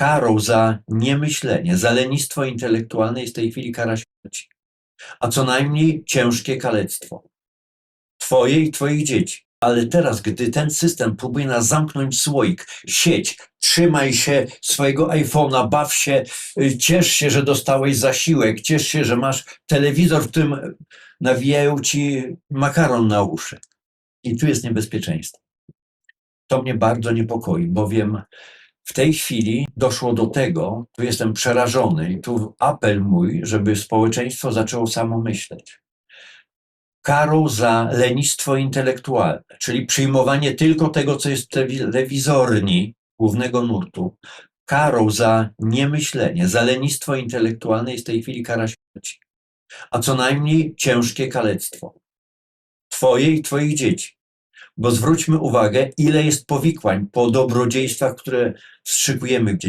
Karą za niemyślenie, za lenistwo intelektualne jest w tej chwili kara śmierci, a co najmniej ciężkie kalectwo. Twoje i twoich dzieci. Ale teraz, gdy ten system próbuje nas zamknąć w słoik, sieć, trzymaj się swojego iPhone'a, baw się, y, ciesz się, że dostałeś zasiłek, ciesz się, że masz telewizor, w którym nawijają ci makaron na uszy. I tu jest niebezpieczeństwo. To mnie bardzo niepokoi, bowiem w tej chwili doszło do tego, tu jestem przerażony i tu apel mój, żeby społeczeństwo zaczęło samo myśleć. Karą za lenistwo intelektualne, czyli przyjmowanie tylko tego, co jest w telewi- telewizorni głównego nurtu, karą za niemyślenie, za lenistwo intelektualne jest w tej chwili kara śmierci, a co najmniej ciężkie kalectwo. Twoje i twoich dzieci. Bo zwróćmy uwagę, ile jest powikłań po dobrodziejstwach, które wstrzykujemy gdzieś.